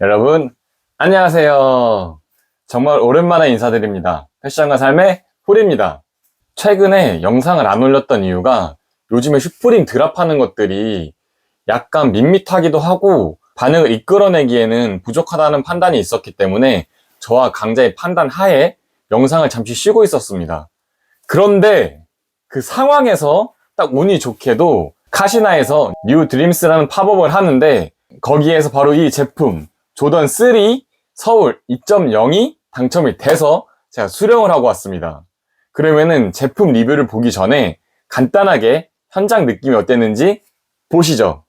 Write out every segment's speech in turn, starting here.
여러분, 안녕하세요. 정말 오랜만에 인사드립니다. 패션과 삶의 홀입니다. 최근에 영상을 안 올렸던 이유가 요즘에 슈프림 드랍하는 것들이 약간 밋밋하기도 하고 반응을 이끌어내기에는 부족하다는 판단이 있었기 때문에 저와 강자의 판단 하에 영상을 잠시 쉬고 있었습니다. 그런데 그 상황에서 딱 운이 좋게도 카시나에서 뉴 드림스라는 팝업을 하는데 거기에서 바로 이 제품 조던 3 서울 2.0이 당첨이 돼서 제가 수령을 하고 왔습니다. 그러면은 제품 리뷰를 보기 전에 간단하게 현장 느낌이 어땠는지 보시죠.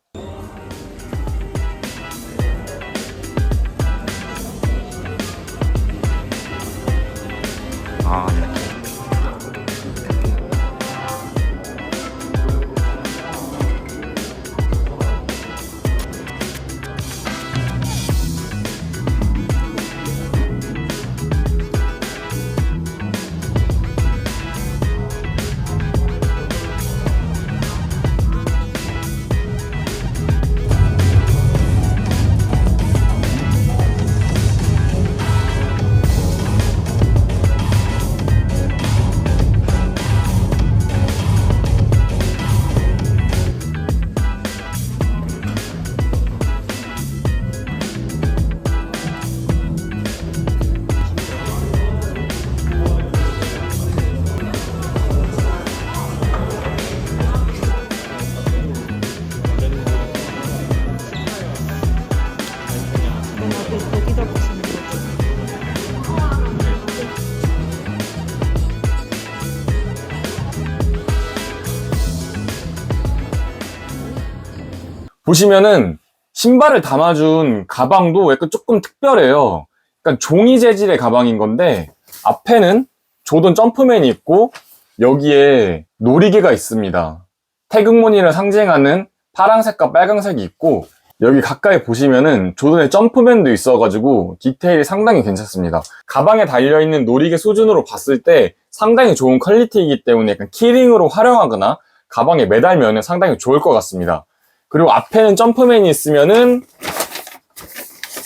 보시면은 신발을 담아준 가방도 약간 조금 특별해요. 약간 종이 재질의 가방인 건데 앞에는 조던 점프맨이 있고 여기에 놀이개가 있습니다. 태극무늬를 상징하는 파란색과 빨강색이 있고 여기 가까이 보시면은 조던의 점프맨도 있어가지고 디테일이 상당히 괜찮습니다. 가방에 달려있는 놀이개 수준으로 봤을 때 상당히 좋은 퀄리티이기 때문에 약간 키링으로 활용하거나 가방에 매달면 상당히 좋을 것 같습니다. 그리고 앞에는 점프맨이 있으면은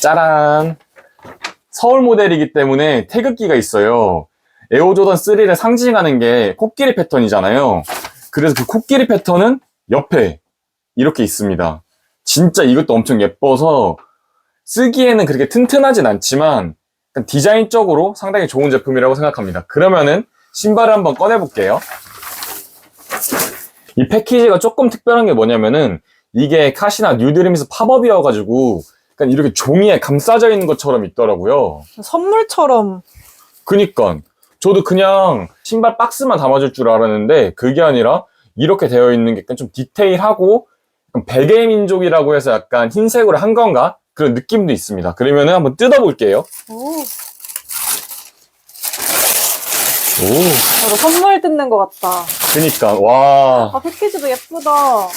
짜란 서울 모델이기 때문에 태극기가 있어요. 에어조던 3를 상징하는 게 코끼리 패턴이잖아요. 그래서 그 코끼리 패턴은 옆에 이렇게 있습니다. 진짜 이것도 엄청 예뻐서 쓰기에는 그렇게 튼튼하진 않지만 디자인적으로 상당히 좋은 제품이라고 생각합니다. 그러면은 신발을 한번 꺼내 볼게요. 이 패키지가 조금 특별한 게 뭐냐면은 이게 카시나 뉴드림스 팝업이어가지고 약간 이렇게 종이에 감싸져 있는 것처럼 있더라고요. 선물처럼 그니까 저도 그냥 신발 박스만 담아줄 줄 알았는데 그게 아니라 이렇게 되어 있는 게 약간 좀 디테일하고 베개 민족이라고 해서 약간 흰색으로 한 건가 그런 느낌도 있습니다. 그러면은 한번 뜯어볼게요. 오, 오, 저도 선물 뜯는 것 같다. 그니까 와 아 패키지도 예쁘다.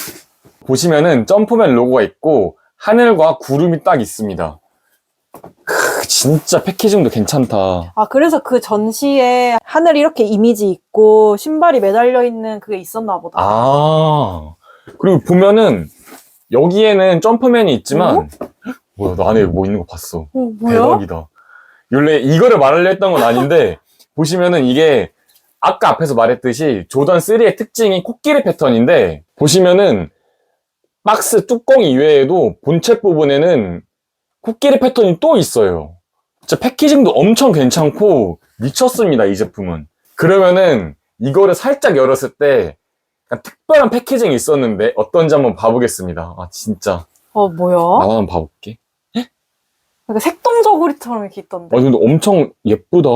보시면은 점프맨 로고가 있고 하늘과 구름이 딱 있습니다. 크, 진짜 패키징도 괜찮다. 아 그래서 그 전시에 하늘 이렇게 이미지 있고 신발이 매달려 있는 그게 있었나 보다. 아 그리고 보면은 여기에는 점프맨이 있지만 뭐야 나 안에 뭐 있는 거 봤어. 어, 뭐야? 대박이다. 원래 이거를 말하려 했던 건 아닌데 보시면은 이게 아까 앞에서 말했듯이 조던 3의 특징이 코끼리 패턴인데 보시면은 박스 뚜껑 이외에도 본체 부분에는 코끼리 패턴이 또 있어요. 진짜 패키징도 엄청 괜찮고 미쳤습니다 이 제품은. 그러면은 이거를 살짝 열었을 때 특별한 패키징이 있었는데 어떤지 한번 봐보겠습니다. 아 진짜 어 뭐야? 한번 봐볼게. 약간 색동저고리처럼 이렇게 있던데. 아 근데 엄청 예쁘다.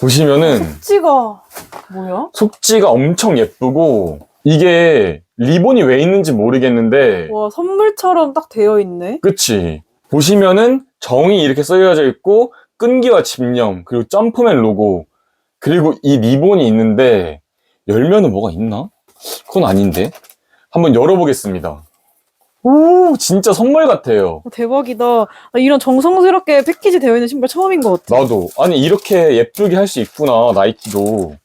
보시면은 속지가 뭐야? 속지가 엄청 예쁘고 이게 리본이 왜 있는지 모르겠는데 와 선물처럼 딱 되어 있네. 그치 보시면은 정이 이렇게 써여져 있고 끈기와 집념 그리고 점프맨 로고 그리고 이 리본이 있는데 열면은 뭐가 있나? 그건 아닌데 한번 열어보겠습니다 오 진짜 선물 같아요 어, 대박이다. 나 이런 정성스럽게 패키지 되어 있는 신발 처음인 것 같아. 나도 아니 이렇게 예쁘게 할 수 있구나 나이키도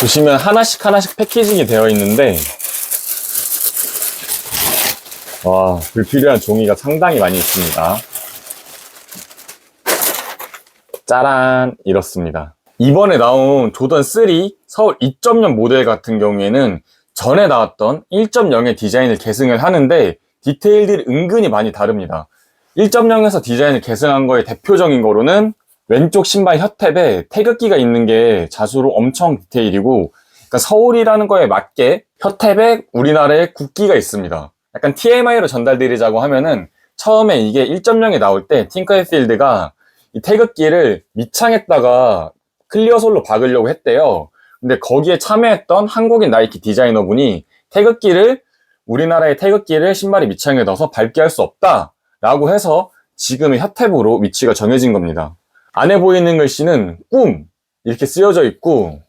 보시면 하나씩 하나씩 패키징이 되어 있는데 와, 불필요한 종이가 상당히 많이 있습니다. 짜란! 이렇습니다. 이번에 나온 조던 3 서울 2.0 모델 같은 경우에는 전에 나왔던 1.0의 디자인을 계승을 하는데 디테일들이 은근히 많이 다릅니다. 1.0에서 디자인을 계승한 거의 대표적인 거로는 왼쪽 신발 혀탭에 태극기가 있는 게 자수로 엄청 디테일이고 그러니까 서울이라는 거에 맞게 혀탭에 우리나라의 국기가 있습니다. 약간 TMI로 전달드리자고 하면은 처음에 이게 1.0에 나올 때 팅커앤필드가 이 태극기를 밑창에다가 클리어 솔로 박으려고 했대요. 근데 거기에 참여했던 한국인 나이키 디자이너분이 태극기를 우리나라의 태극기를 신발의 밑창에 넣어서 밟게 할 수 없다라고 해서 지금의 혀탭으로 위치가 정해진 겁니다. 안에 보이는 글씨는 꿈 이렇게 쓰여져 있고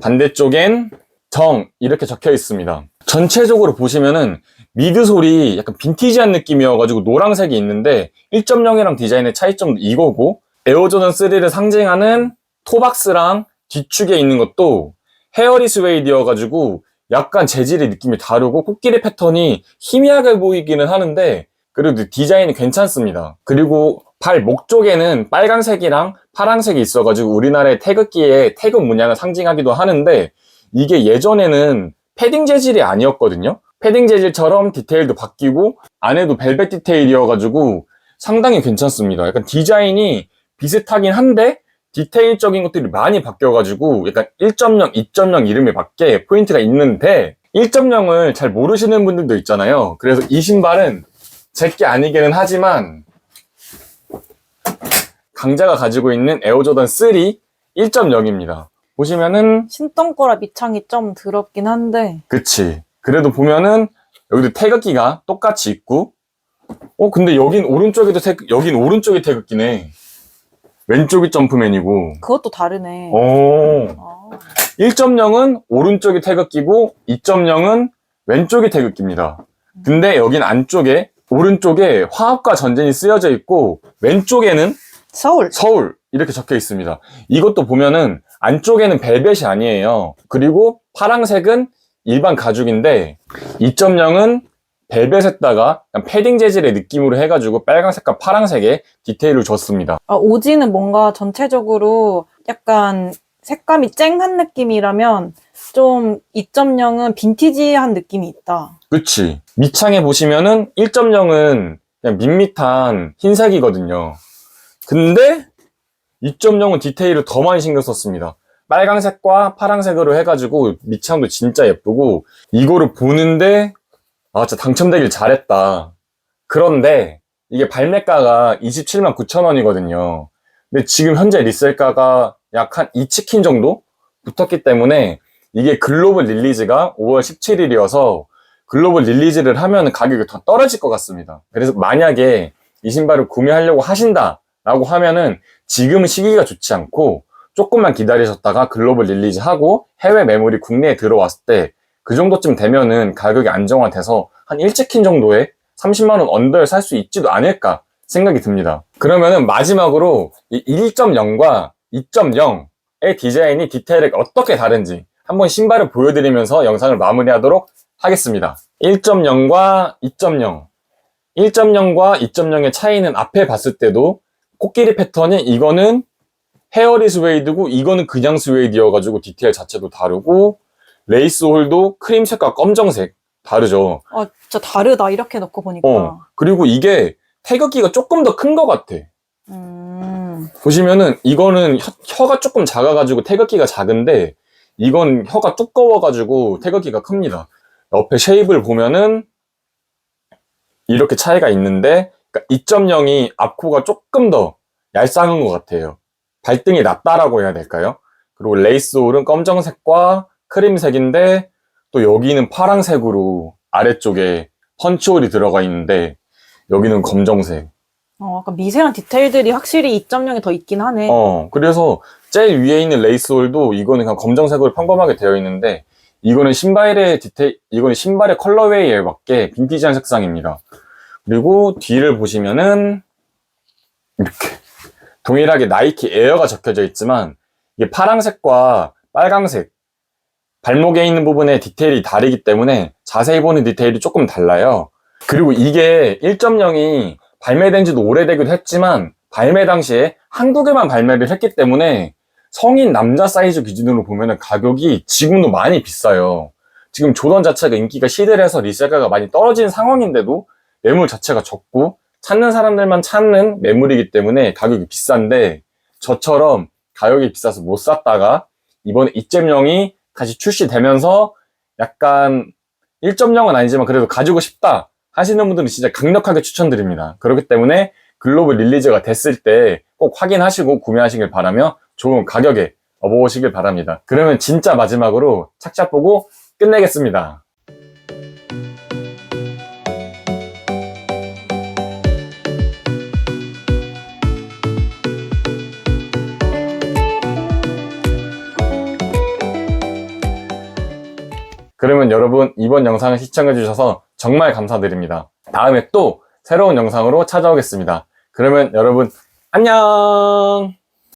반대쪽엔 정 이렇게 적혀 있습니다. 전체적으로 보시면은 미드솔이 약간 빈티지한 느낌이어가지고 노란색이 있는데 1.0이랑 디자인의 차이점도 이거고 에어조던 3를 상징하는 토박스랑 뒤축에 있는 것도 헤어리 스웨이드여가지고 약간 재질의 느낌이 다르고 코끼리 패턴이 희미하게 보이기는 하는데 그래도 디자인이 괜찮습니다. 그리고 발 목 쪽에는 빨간색이랑 파란색이 있어가지고 우리나라의 태극기의 태극 문양을 상징하기도 하는데 이게 예전에는 패딩 재질이 아니었거든요. 패딩 재질처럼 디테일도 바뀌고 안에도 벨벳 디테일이어가지고 상당히 괜찮습니다. 약간 디자인이 비슷하긴 한데 디테일적인 것들이 많이 바뀌어가지고 약간 1.0, 2.0 이름에 맞게 포인트가 있는데 1.0을 잘 모르시는 분들도 있잖아요. 그래서 이 신발은 제게 아니기는 하지만 강자가 가지고 있는 에어조던 3 1.0입니다. 보시면은 신던 거라 밑창이 좀 더럽긴 한데 그치. 그래도 보면은 여기도 태극기가 똑같이 있고 어 근데 여긴 오른쪽에도 태 여긴 오른쪽이 태극기네. 왼쪽이 점프맨이고 그것도 다르네. 오 아, 1.0은 오른쪽이 태극기고 2.0은 왼쪽이 태극기입니다. 근데 여긴 안쪽에 오른쪽에 화합과 전쟁이 쓰여져 있고 왼쪽에는 서울. 서울 이렇게 적혀 있습니다. 이것도 보면은 안쪽에는 벨벳이 아니에요. 그리고 파랑색은 일반 가죽인데 2.0은 벨벳에다가 패딩 재질의 느낌으로 해가지고 빨간색과 파랑색에 디테일을 줬습니다. 아, 오지는 뭔가 전체적으로 약간 색감이 쨍한 느낌이라면 좀 2.0은 빈티지한 느낌이 있다. 그치. 밑창에 보시면은 1.0은 그냥 밋밋한 흰색이거든요. 근데 2.0은 디테일을 더 많이 신경 썼습니다. 빨강색과 파랑색으로 해가지고 밑창도 진짜 예쁘고 이거를 보는데 아 진짜 당첨되길 잘했다. 그런데 이게 발매가가 27만 9천 원이거든요. 근데 지금 현재 리셀가가 약 한 2치킨 정도 붙었기 때문에 이게 글로벌 릴리즈가 5월 17일이어서 글로벌 릴리즈를 하면 가격이 더 떨어질 것 같습니다. 그래서 만약에 이 신발을 구매하려고 하신다 라고 하면은 지금 시기가 좋지 않고 조금만 기다리셨다가 글로벌 릴리즈 하고 해외 매물이 국내에 들어왔을 때 그 정도쯤 되면은 가격이 안정화돼서 한 1치킨 정도에 30만원 언더에 살 수 있지도 않을까 생각이 듭니다. 그러면은 마지막으로 이 1.0과 2.0의 디자인이 디테일이 어떻게 다른지 한번 신발을 보여드리면서 영상을 마무리하도록 하겠습니다. 1.0과 2.0. 1.0과 2.0의 차이는 앞에 봤을 때도 코끼리 패턴이 이거는 헤어리 스웨이드고 이거는 그냥 스웨이드여가지고 디테일 자체도 다르고 레이스 홀도 크림색과 검정색 다르죠. 아, 진짜 다르다. 이렇게 놓고 보니까. 어. 그리고 이게 태극기가 조금 더 큰 것 같아. 음, 보시면은 이거는 혀, 가 조금 작아가지고 태극기가 작은데 이건 혀가 두꺼워가지고 태극기가 큽니다. 옆에 쉐입을 보면은 이렇게 차이가 있는데 그러니까 2.0이 앞코가 조금 더 얄쌍한 것 같아요. 발등이 낮다라고 해야 될까요? 그리고 레이스 홀은 검정색과 크림색인데 또 여기는 파랑색으로 아래쪽에 펀치홀이 들어가 있는데 여기는 검정색. 어, 약간 미세한 디테일들이 확실히 2.0이 더 있긴 하네. 어, 그래서 제일 위에 있는 레이스홀도 이거는 그냥 검정색으로 평범하게 되어 있는데 이거는 신발의 디테일, 이거는 신발의 컬러웨이에 맞게 빈티지한 색상입니다. 그리고 뒤를 보시면은 이렇게 동일하게 나이키 에어가 적혀져 있지만 이게 파랑색과 빨강색 발목에 있는 부분의 디테일이 다르기 때문에 자세히 보는 디테일이 조금 달라요. 그리고 이게 1.0이 발매된 지도 오래되기도 했지만 발매 당시에 한국에만 발매를 했기 때문에 성인 남자 사이즈 기준으로 보면 가격이 지금도 많이 비싸요. 지금 조던 자체가 인기가 시들해서 리셀가가 많이 떨어진 상황인데도 매물 자체가 적고 찾는 사람들만 찾는 매물이기 때문에 가격이 비싼데 저처럼 가격이 비싸서 못 샀다가 이번에 2.0이 다시 출시되면서 약간 1.0은 아니지만 그래도 가지고 싶다 하시는 분들은 진짜 강력하게 추천드립니다. 그렇기 때문에 글로벌 릴리즈가 됐을 때 꼭 확인하시고 구매하시길 바라며 좋은 가격에 업어보시길 바랍니다. 그러면 진짜 마지막으로 착잡 보고 끝내겠습니다. 그러면 여러분 이번 영상을 시청해주셔서 정말 감사드립니다. 다음에 또 새로운 영상으로 찾아오겠습니다. 그러면 여러분 안녕!